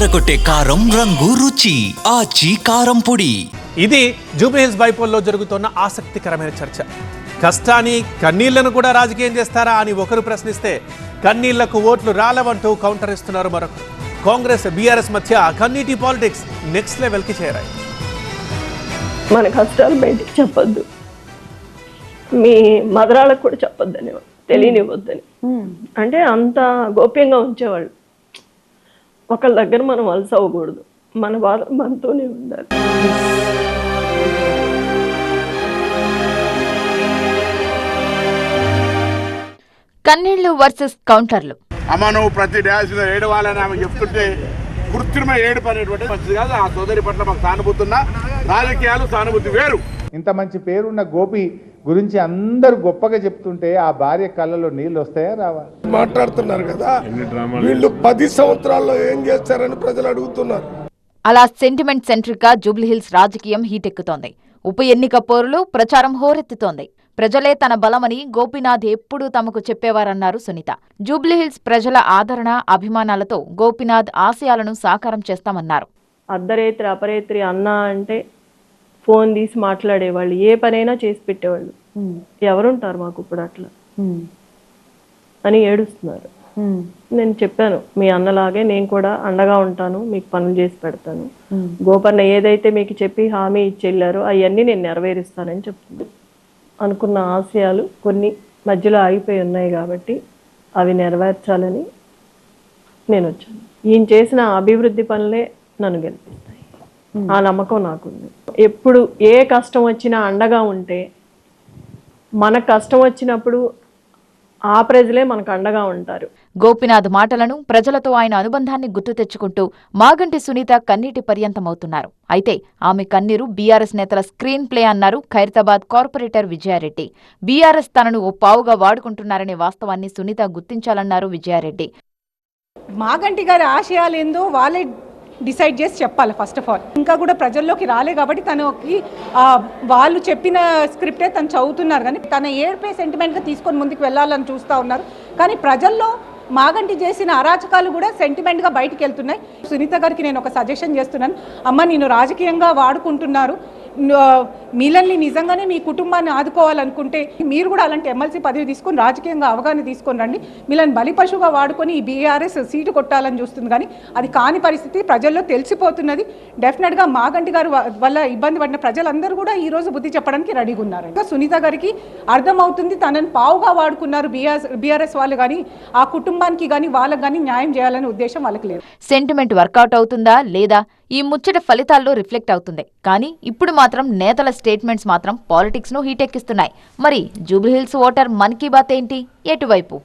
అదరగొట్టే కారం రంగు రుచి ఆచి కారం పొడి. ఇది జూబ్లీహిల్స్ బైపోల్లో జరుగుతున్న ఆసక్తికరమైన చర్చ. కష్టాన్ని కన్నీళ్ళను కూడా రాజకీయం చేస్తారా అని ఒకరు ప్రశ్నిస్తే కన్నీళ్ళకు ఓట్లు రాలవంటూ కౌంటర్ ఇస్తున్నారు మరొకరు. కాంగ్రెస్ బీఆర్ఎస్ మధ్య కన్నీటి పాలిటిక్స్ నెక్స్ట్ లెవెల్కి చేరాయి. మన కష్టాలు బయటికి చెప్పొద్దు. మీ మదరాలకు కూడా చెప్పొద్దని తెలియనివ్వద్దని. అంటే అంత గోప్యంగా ఉంచేవాళ్ళు. ఒకళ్ళ దగ్గర మనం వలస అవ్వకూడదు. మన బాధ మనతోనే ఉండాలి. కన్నీళ్ళు వర్సెస్ కౌంటర్లు. అమ్మ నువ్వు ప్రతి డ్యాన్స్ మీద ఏడవాలని ఆమె చెప్తుంటే కృత్రిమ ఏడుపు అనేటువంటి మంచిది కాదు. ఆ సోదరి పట్ల మాకు సానుభూతి ఉన్నా. రాజకీయాలు సానుభూతి వేరు. ఇంత మంచి పేరున్న గోపి గురించి అందరూ గొప్పగా చెప్తుంటే ఆ భార్య కళ్ళలో నీళ్ళు వస్తాయా రావా? మాట్లాడుతున్నారు కదా. వీళ్ళు పది సంవత్సరాల్లో ఏం చేస్తారని ప్రజలు అడుగుతున్నారు. అలా సెంటిమెంట్ సెంట్రిక్గా జూబ్లీహిల్స్ రాజకీయం హీటెక్కుతోంది. ఉప ఎన్నిక పోరులో ప్రచారం హోరెత్తుతోంది. ప్రజలే తన బలమని గోపీనాథ్ ఎప్పుడూ తమకు చెప్పేవారన్నారు సునీత. జూబ్లీహిల్స్ ప్రజల ఆదరణ అభిమానాలతో గోపీనాథ్ ఆశయాలను సాకారం చేస్తామన్నారు. అర్ధరేత్రి అపరేత్రి అన్న అంటే ఫోన్ తీసి మాట్లాడేవాళ్ళు ఏ పనైనా చేసి పెట్టేవాళ్ళు. ఎవరుంటారు మాకు ఇప్పుడు అట్లా? అని ఏడుస్తున్నారు. నేను చెప్పాను మీ అన్నలాగే నేను కూడా అండగా ఉంటాను మీకు పనులు చేసి పెడతాను. గోపన్న ఏదైతే మీకు చెప్పి హామీ ఇచ్చి వెళ్ళారో అవన్నీ నేను నెరవేరుస్తానని చెప్తున్నాను అనుకున్న ఆశయాలు కొన్ని మధ్యలో ఆగిపోయి ఉన్నాయి కాబట్టి అవి నెరవేర్చాలని నేను వచ్చాను. ఈయన చేసిన అభివృద్ధి పనులే నన్ను గెలిపిస్తాయి. ఆ నమ్మకం నాకుంది. ఎప్పుడు ఏ కష్టం వచ్చినా అండగా ఉంటే మన కష్టం వచ్చినప్పుడు ఆ ప్రజలే మనకు అండగా ఉంటారు. గోపీనాథ్ మాటలను ప్రజలతో ఆయన అనుబంధాన్ని గుర్తు తెచ్చుకుంటూ మాగంటి సునీత కన్నీటి పర్యంతమవుతున్నారు. అయితే ఆమె కన్నీరు బీఆర్ఎస్ నేతల స్క్రీన్ ప్లే అన్నారు ఖైరతాబాద్ కార్పొరేటర్ విజయారెడ్డి. బీఆర్ఎస్ తనను ఓ పావుగా వాడుకుంటున్నారనే వాస్తవాన్ని సునీత గుర్తించాలన్నారు విజయారెడ్డి. మాగంటి గారి ఆశయాలు ఏందో వాళ్ళే డిసైడ్ చేసి చెప్పాలి ఫస్ట్ ఆఫ్ ఆల్. ఇంకా కూడా ప్రజల్లోకి రాలే కాబట్టి తనకి వాళ్ళు చెప్పిన స్క్రిప్టే తను చదువుతున్నారు. కానీ తన ఏడుపే సెంటిమెంట్గా తీసుకొని ముందుకు వెళ్ళాలని చూస్తూ ఉన్నారు. కానీ ప్రజల్లో మాగంటి చేసిన అరాచకాలు కూడా సెంటిమెంట్గా బయటికి వెళ్తున్నాయి. సునీత గారికి నేను ఒక సజెషన్ చేస్తున్నాను. అమ్మ నేను రాజకీయంగా వాడుకుంటున్నారు. మిలన్ని మీలల్ని నిజంగానే మీ కుటుంబాన్ని ఆదుకోవాలనుకుంటే మీరు కూడా అలాంటి ఎమ్మెల్సీ పదవి తీసుకొని రాజకీయంగా అవగాహన తీసుకొని రండి. మీలని బలి పశువుగా వాడుకొని ఈ బీఆర్ఎస్ సీటు కొట్టాలని చూస్తుంది కానీ అది కాని పరిస్థితి. ప్రజల్లో తెలిసిపోతున్నది. డెఫినెట్గా మాగంటి గారు వల్ల ఇబ్బంది పడిన ప్రజలందరూ కూడా ఈరోజు బుద్ధి చెప్పడానికి రెడీగా ఉన్నారు. ఇంకా సునీత గారికి అర్థమవుతుంది తనని పావుగా వాడుకున్నారు బీఆర్ బీఆర్ఎస్ వాళ్ళు కానీ ఆ కుటుంబానికి కానీ వాళ్ళకి కానీ న్యాయం చేయాలనే ఉద్దేశం వాళ్ళకి లేదు. సెంటిమెంట్ వర్కౌట్ అవుతుందా? లేదా? ఈ ముచ్చట ఫలితాల్లో రిఫ్లెక్ట్ అవుతుంది. కానీ ఇప్పుడు మాత్రం నేతల స్టేట్మెంట్స్ మాత్రం పాలిటిక్స్ను హీటెక్కిస్తున్నాయి. మరి జూబ్లీహిల్స్ ఓటర్ మన్ కీ బాత్ ఏంటి? ఎటువైపు?